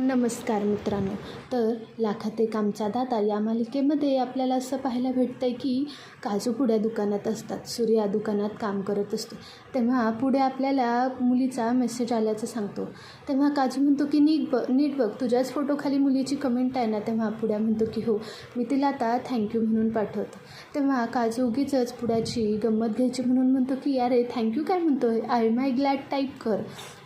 नमस्कार मित्रांनो. तर लाखात एक आमचा दादा या मालिकेमध्ये आपल्याला असं पाहायला भेटतं आहे की काजू पुड्या दुकानात असतात सूर्या दुकानात काम करत असतो. तेव्हा पुढे आपल्याला मुलीचा मेसेज आल्याचं सांगतो. तेव्हा काजू म्हणतो की नीट ब नीट बघ तुझ्याच फोटोखाली मुलीची कमेंट आहे ना? तेव्हा पुढ्या म्हणतो की हो मी तिला आता थँक्यू म्हणून पाठवतो. तेव्हा काजू उगीचच पुड्याची गंमत घ्यायची म्हणून म्हणतो की अरे थँक्यू काय म्हणतो आहे आय माय ग्लॅड टाईप कर.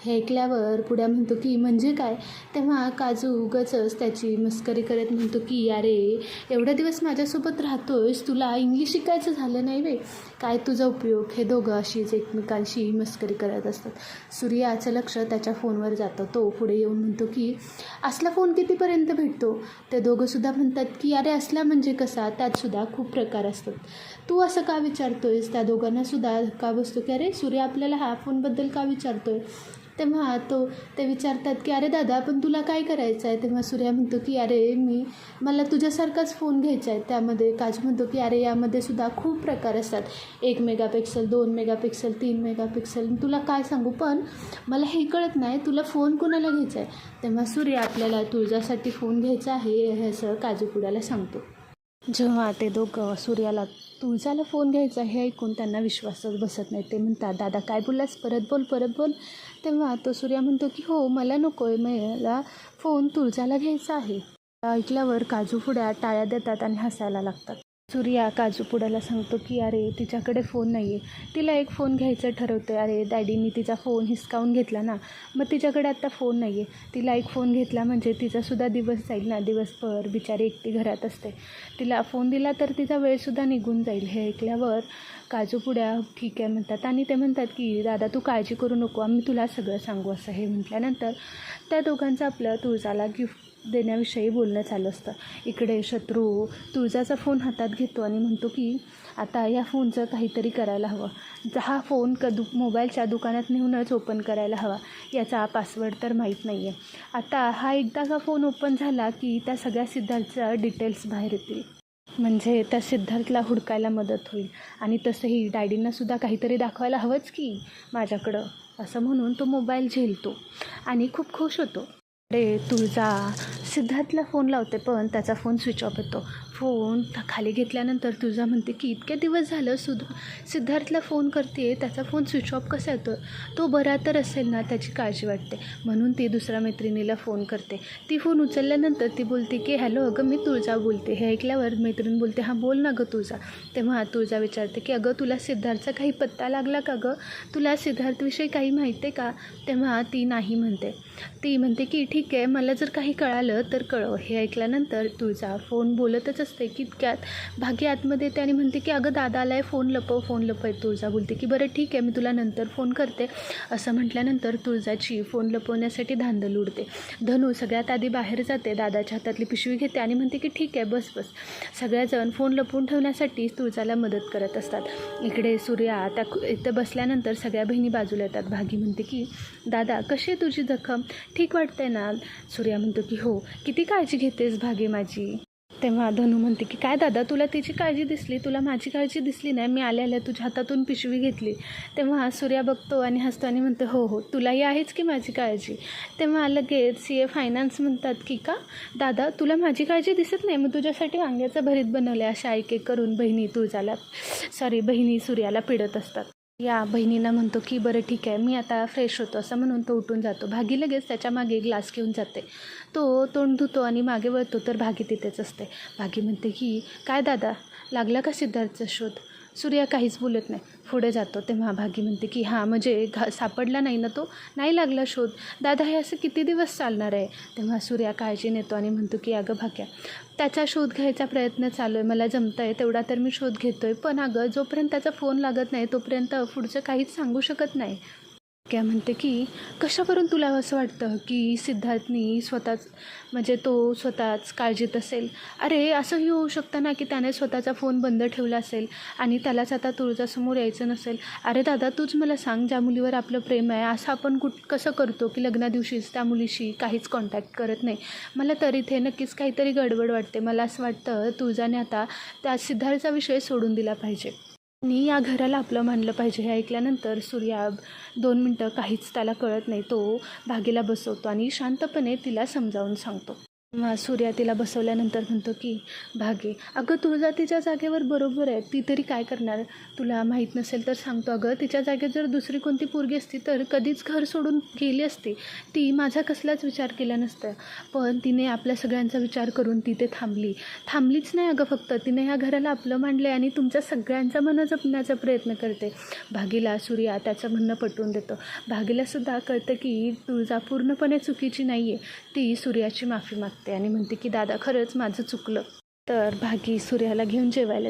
हे ऐकल्यावर पुढ्या म्हणतो की म्हणजे काय? तेव्हा काजू उगचच त्याची मस्करी करत म्हणतो की अरे एवढा दिवस माझ्यासोबत राहतोयस तुला इंग्लिश शिकायचं झालं नाही बे काय तुझा उपयोग? हे दोघं अशीच एकमेकांशी मस्करी करत असतात. सूर्याचं लक्ष त्याच्या फोनवर जातं. तो पुढे येऊन म्हणतो की असला फोन कितीपर्यंत भेटतो? ते दोघंसुद्धा म्हणतात की अरे असला म्हणजे कसा? त्यातसुद्धा खूप प्रकार असतात. तू असं का विचारतोयस? त्या दोघांनासुद्धा धक्का बसतो की अरे सूर्य आपल्याला हा फोनबद्दल का विचारतोय? तेव्हा तो ते विचारतात की अरे दादा पण तुला काय करायचं आहे? तेव्हा सूर्या म्हणतो की अरे मी मला तुझ्यासारखाच फोन घ्यायचा आहे. त्यामध्ये काज म्हणतो की अरे यामध्ये सुद्धा खूप प्रकार असतात. एक मेगापिक्सल दोन मेगापिक्सल तीन मेगापिक्सल. तुला काय सांगू? पण मला हे कळत नाही तुला फोन कोणाला घ्यायचा आहे? तेव्हा सूर्य आपल्याला तुझ्यासाठी फोन घ्यायचा आहे हे असं काजूपुड्याला सांगतो. जेव्हा ते दोघं सूर्याला तुळजाला फोन घ्यायचा हे ऐकून त्यांना विश्वासच बसत नाही. ते म्हणतात दादा काय बोललास? परत बोल परत बोल. तेव्हा तो सूर्या म्हणतो की हो मला नको आहे मला फोन तुळजाला घ्यायचा आहे. ऐकल्यावर काजू फुड्या टाळ्या देतात आणि हसायला लागतात. सूर्या काजूपुड्याला सांगतो की अरे तिच्याकडे फोन नाही आहे तिला एक फोन घ्यायचं ठरवते अरे डॅडीनी तिचा फोन हिसकावून घेतला ना मग तिच्याकडे आत्ता फोन नाही आहे तिला एक फोन घेतला म्हणजे तिचासुद्धा दिवस जाईल ना. दिवसभर बिचारी एकटी घरात असते. तिला फोन दिला तर तिचा वेळसुद्धा निघून जाईल. हे ऐकल्यावर काजूपुड्या ठीक आहे म्हणतात. आणि ते म्हणतात की दादा तू काळजी करू नको. आम्ही तुला सगळं सांगू. असं हे म्हटल्यानंतर त्या दोघांचं आपलं तुळजाला गिफ्ट देण्याविषयी बोलणं चालू असतं. इकडे शत्रू तुळजाचा फोन हातात घेतो आणि म्हणतो की आता या फोनचं काहीतरी करायला हवं. हा फोन क दु मोबाईलच्या दुकानात नेऊनच ओपन करायला हवा. याचा पासवर्ड तर माहीत नाही आहे आता हा एकदा का फोन ओपन झाला की त्या सगळ्या सिद्धार्थच्या डिटेल्स बाहेर येतील. म्हणजे त्या सिद्धार्थला हुडकायला मदत होईल. आणि तसंही डॅडींनासुद्धा काहीतरी दाखवायला हवंच की माझ्याकडं. असं म्हणून तो मोबाईल झेलतो. आणि खूप खुश होतो. अरे तुळजा सिद्धार्थला फोन लावते पण त्याचा फोन स्विच ऑफ येतो. फोन खाली घेतल्यानंतर तुळजा म्हणते की इतके दिवस झालं सुध सिद्धार्थला फोन करते त्याचा फोन स्विच ऑफ कसा येतो तो बरा तर असेल ना त्याची काळजी वाटते. म्हणून ती दुसऱ्या मैत्रिणीला फोन करते. ती फोन उचलल्यानंतर ती बोलते की हॅलो अगं मी तुळजा बोलते. हे ऐकल्यावर मैत्रीण बोलते हां बोल ना गं तुळजा. तेव्हा तुळजा विचारते की अगं तुला सिद्धार्थचा काही पत्ता लागला का गं? तुला सिद्धार्थविषयी काही माहिती आहे का? तेव्हा ती नाही म्हणते. ती म्हणते की ठीक ठीक आहे. मला जर काही कळालं तर कळव. हे ऐकल्यानंतर तुळजा फोन बोलतच असते की इतक्यात भागी आतमध्ये येते आणि म्हणते की अगं दादा आलाय फोन लपव फोन लपव. तुळजा बोलते की बरं ठीक आहे मी तुला नंतर फोन करते. असं म्हटल्यानंतर तुळजाची फोन लपवण्यासाठी धांदल उडते. धनू सगळ्यात आधी बाहेर जाते दादाच्या हातातली पिशवी घेते आणि म्हणते की ठीक आहे बस बस. सगळ्याजण फोन लपवून ठेवण्यासाठी तुळजाला मदत करत असतात. इकडे सूर्या त्या इथं बसल्यानंतर सगळ्या बहिणी बाजूला येतात. भागी म्हणते की दादा कशी आहे तुझी जखम? ठीक वाटते ना. सूर्या म्हणतो की हो किती काळजी घेतेस भागे माझी? तेव्हा धनू म्हणते की काय दादा तुला तिची काळजी दिसली? तुला माझी काळजी दिसली नाही? मी आल्या आल्या तुझ्या हातातून पिशवी घेतली. तेव्हा सूर्या बघतो आणि हसतो आणि म्हणतो हो हो तुलाही आहेच की माझी काळजी? तेव्हा लगेच सी ए फायनान्स म्हणतात की का? दादा तुला माझी काळजी दिसत नाही? मग तुझ्यासाठी वांग्याचं भरीत बनवलं अशा ऐक एक करून बहिणी तुळजाला सॉरी बहिणी सूर्याला पिडत असतात. या बहिणीला म्हणतो की बरं ठीक आहे मी आता फ्रेश होतो असं म्हणून तो उठून जातो. भागी लगेच त्याच्यामागे ग्लास घेऊन जाते. तो तोंड धुतो आणि मागे वळतो तर भागी तिथेच असते. भागी म्हणते की काय दादा लागला का सिद्धार्थचा शोध? सूर्या काहीच बोलत नाही. पुढे जातो तेव्हा भागी म्हणते की हां म्हणजे घा सापडला नाही ना तो? नाही लागला शोध. दादा हे असं किती दिवस चालणार आहे? तेव्हा सूर्या काळजी नेतो आणि म्हणतो की अगं भाग्या त्याचा शोध घ्यायचा प्रयत्न चालू आहे. मला जमतं आहे तेवढा तर मी शोध घेतो आहे पण अगं जोपर्यंत त्याचा फोन लागत नाही तोपर्यंत पुढचं काहीच सांगू शकत नाही. क्या म्हणते की कशावरून तुला असं वाटतं की सिद्धार्थनी स्वतःच म्हणजे तो स्वतःच काळजीत असेल? अरे असंही होऊ शकतं ना की त्याने स्वतःचा फोन बंद ठेवला असेल आणि त्यालाच आता तुळजासमोर यायचं नसेल? अरे दादा तूच मला सांग ज्या मुलीवर आपलं प्रेम आहे असं आपण कुठ कसं करतो की लग्नादिवशीच त्या मुलीशी काहीच कॉन्टॅक्ट करत नाही? मला तर इथे नक्कीच काहीतरी गडबड वाटते. मला असं वाटतं तुळजाने आता त्या सिद्धार्थचा विषय सोडून दिला पाहिजे. मी या घराला आपलं मानलं पाहिजे हे ऐकल्यानंतर सूर्या दोन मिनटं काहीच त्याला कळत नाही. तो भागीला बसवतो आणि शांतपणे तिला समजावून सांगतो. सूर्या तिला बसवल्यानंतर म्हणतो की भागे अगं तुळजा तिच्या जागेवर बरोबर आहे. ती तरी काय करणार? तुला माहीत नसेल तर सांगतो. अगं तिच्या जागेत जर दुसरी कोणती पोरगी असती तर कधीच घर सोडून गेली असती. ती माझा कसलाच विचार केला नसता. पण तिने आपल्या सगळ्यांचा विचार करून तिथे थांबली. थांबलीच नाही अगं फक्त. तिने ह्या घराला आपलं मांडलं आहे आणि तुमच्या सगळ्यांचा मनं जपण्याचा प्रयत्न करते. भागीला सूर्या त्याचं म्हणणं पटवून देतो. भागीलासुद्धा कळतं की तुळजा पूर्णपणे चुकीची नाही आहे ती सूर्याची माफी मागते. आणि म्हणते की दादा खरंच माझं चुकलं. तर भागी सूर्याला घेऊन जेवायला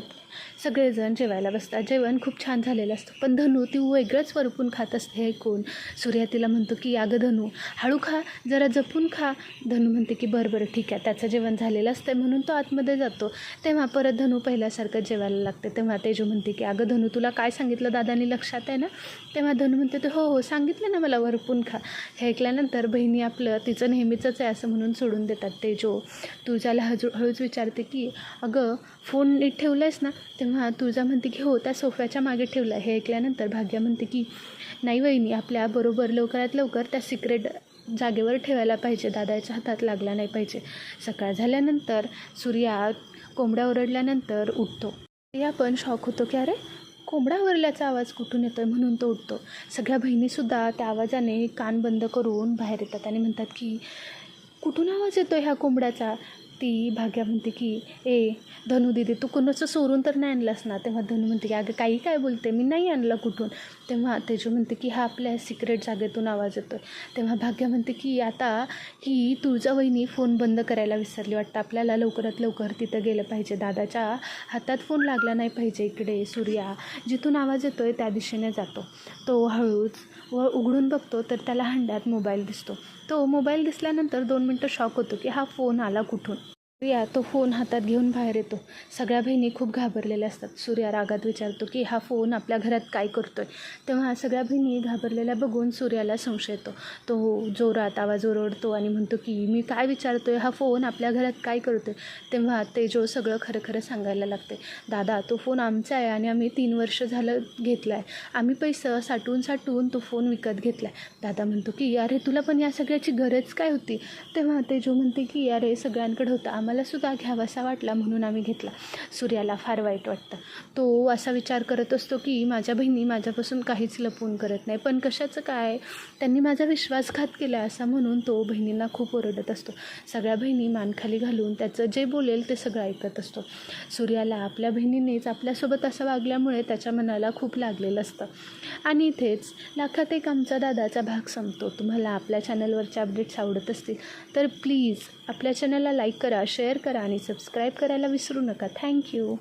सगळेजण जेवायला बसतात. जेवण खूप छान झालेलं असतं. पण धनू ती वेगळंच वरपून खात असते हे ऐकून सूर्या तिला म्हणतो की अगं धनू हळू खा जरा जपून खा. धनू म्हणते की बरं बरं ठीक आहे. त्याचं जेवण झालेलं असतं म्हणून तो आतमध्ये जातो. तेव्हा परत धनू पहिल्यासारखं जेवायला लागते. तेव्हा तेजू म्हणते की अगं धनू तुला काय सांगितलं दादानी लक्षात आहे ना? तेव्हा धनू म्हणते ते हो हो सांगितलं ना मला वरपून खा. हे ऐकल्यानंतर बहिणी आपलं तिचं नेहमीचंच आहे असं म्हणून सोडून देतात तेजो. तुझ्याला हजू हळूच विचारते की अगं फोन नीट ठेवला आहेस ना तेव्हा तुळजा म्हणते की हो त्या सोफ्याच्या मागे ठेवला हे ऐकल्यानंतर भाग्या म्हणते की नाही वहिनी आपल्याबरोबर लवकरात लवकर त्या सिक्रेट जागेवर ठेवायला पाहिजे. दादाच्या हातात लागला नाही पाहिजे. सकाळ झाल्यानंतर सूर्या कोंबड्या ओरडल्यानंतर उठतो. या पण शॉक होतो की अरे कोंबडा ओरल्याचा आवाज कुठून येतोय? म्हणून तो उठतो. सगळ्या बहिणीसुद्धा त्या आवाजाने कान बंद करून बाहेर येतात आणि म्हणतात की कुठून आवाज येतो ह्या कोंबड्याचा? ती भाग्या म्हणते की ए धनू दिदी तू कोणाचं सोडून तर नाही आणलास ना? तेव्हा धनू म्हणते की अगं काही काय बोलते? मी नाही आणलं कुठून? तेव्हा तेजू म्हणते की हा आपल्या सिक्रेट जागेतून आवाज येतो आहे तेव्हा भाग्या म्हणते की आता ही तुळजा वहिनी फोन बंद करायला विसरली. वाटतं आपल्याला लवकरात लवकर तिथं गेलं पाहिजे. दादाच्या हातात फोन लागला नाही पाहिजे इकडे सूर्या. जिथून आवाज येतो आहे त्या दिशेने जातो. तो हळूच व उघडून बघतो तर त्याला हंड्यात मोबाईल दिसतो. तो मोबाईल दिसल्यानंतर दोन मिनटं शॉक होतो की हा फोन आला कुठून? सूर्या तो फोन हातात घेऊन बाहेर येतो. सगळ्या बहिणी खूप घाबरलेल्या असतात. सूर्या रागात विचारतो की हा फोन आपल्या घरात काय करतोय? तेव्हा सगळ्या बहिणी घाबरलेल्या बघून सूर्याला संशय येतो. तो जोरात आवाज ओरडतो आणि म्हणतो की मी काय विचारतोय? हा फोन आपल्या घरात काय करतोय? तेव्हा तेजो सगळं खरं खरं सांगायला लागते. दादा तो फोन आमचा आहे आणि आम्ही तीन वर्ष झालं घेतला आहे आम्ही पैसं साठवून साठवून तो फोन विकत घेतला आहे दादा म्हणतो की अरे तुला पण या सगळ्याची गरज काय होती? तेव्हा तेजो म्हणते की अरे सगळ्यांकडे होता. आम्हाला सुद्धा घ्यावासा वाटला म्हणून आम्ही घेतला. सूर्याला फार वाईट वाटतं. तो असा विचार करत असतो की माझ्या बहिणी माझ्यापासून काहीच लपवून करत नाही. पण कशाचं काय? त्यांनी माझा विश्वासघात केला असा म्हणून तो बहिणींना खूप ओरडत असतो. सगळ्या बहिणी मानखाली घालून त्याचं जे बोलेल ते सगळं ऐकत असतो. सूर्याला आपल्या बहिणीनेच आपल्यासोबत असं वागल्यामुळे त्याच्या मनाला खूप लागलेलं असतं. आणि इथेच लाखात एक आमचा दादाचा भाग संपतो. तुम्हाला आपल्या चॅनलवरच्या अपडेट्स आवडत असतील तर प्लीज आपल्या चॅनलला लाईक करा शेअर करा आणि सबस्क्राईब करायला विसरू नका. थँक्यू